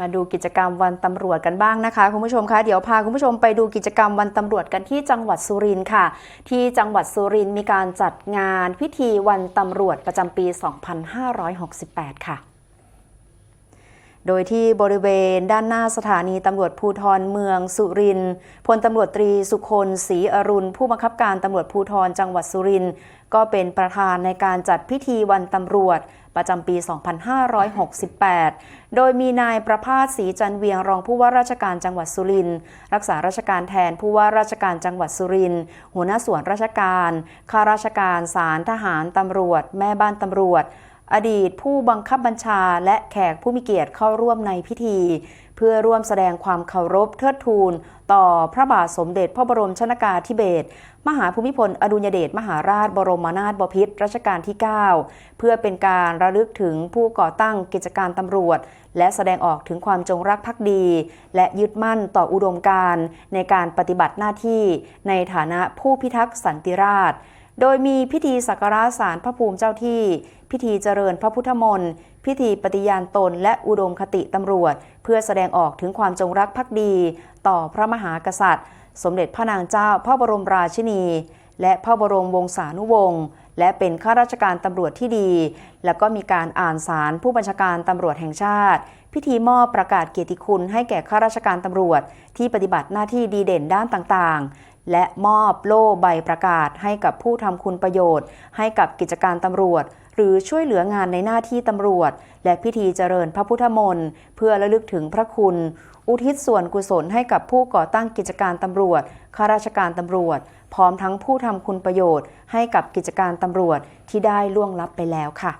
มาดูกิจกรรมวันตำรวจกันบ้างนะคะคุณผู้ชมคะเดี๋ยวพาคุณผู้ชมไปดูกิจกรรมวันตำรวจกันที่จังหวัดสุรินทร์ค่ะ ที่จังหวัดสุรินทร์มีการจัดงานพิธีวันตำรวจประจำปี 2568 ค่ะ โดยที่บริเวณด้านหน้าสถานีตำรวจภูธรเมืองสุรินทร์พลตำรวจตรีสุคนศรีอรุณ ผู้บังคับการตำรวจภูธรจังหวัดสุรินทร์ก็เป็นประธานในการจัดพิธีวันตำรวจ ประจำปี 2568 โดยมีนายประภาสศรีจันเวียงรองผู้ว่าราชการจังหวัดสุรินทร์รักษาราชการแทนผู้ว่าราชการจังหวัดสุรินทร์หัวหน้าส่วนราชการข้าราชการศาลทหารตำรวจ แม่บ้านตำรวจ อดีตผู้บังคับบัญชาและแขกผู้มีเกียรติเข้าร่วมในพิธี เพื่อร่วมแสดงความเคารพเทิดทูน ต่อพระบาทสมเด็จพระบรมชนากาธิเบศรมหาภูมิพล อดุลยเดชมหาราชบรมนาถบพิตรรัชกาลที่ 9 เพื่อเป็นการระลึกถึงผู้ก่อตั้งกิจการตำรวจ และแสดงออกถึงความจงรักภักดี และยึดมั่นต่ออุดมการณ์ในการปฏิบัติหน้าที่ในฐานะผู้พิทักษ์สันติราษฎร์ โดยมีพิธีสักการะศาลพระภูมิเจ้าที่ พิธีเจริญพระพุทธมนต์ พิธีปฏิญาณตนและอุดมคติตำรวจ เพื่อแสดงออกถึงความจงรักภักดี ต่อพระมหากษัตริย์ สมเด็จพระนางเจ้าพระบรมราชินี และพระบรมวงศานุวงศ์และเป็นข้าราชการตำรวจที่ดี แล้วก็มีการอ่านสารผู้บัญชาการตำรวจแห่งชาติ พิธีมอบประกาศเกียรติคุณให้แก่ข้าราชการตำรวจ ที่ปฏิบัติหน้าที่ดีเด่นด้านต่างๆ และมอบโล่ใบประกาศให้กับผู้ทำคุณประโยชน์ ให้กับกิจการตำรวจ หรือช่วยเหลืองานในหน้าที่ตำรวจ และพิธีเจริญพระพุทธมนต์เพื่อระลึกถึงพระคุณ อุทิศส่วนกุศลให้กับผู้ก่อตั้งกิจการตำรวจข้าราชการตำรวจ พร้อมทั้งผู้ทำคุณประโยชน์ ให้กับกิจการตำรวจที่ได้ล่วงลับไปแล้วค่ะ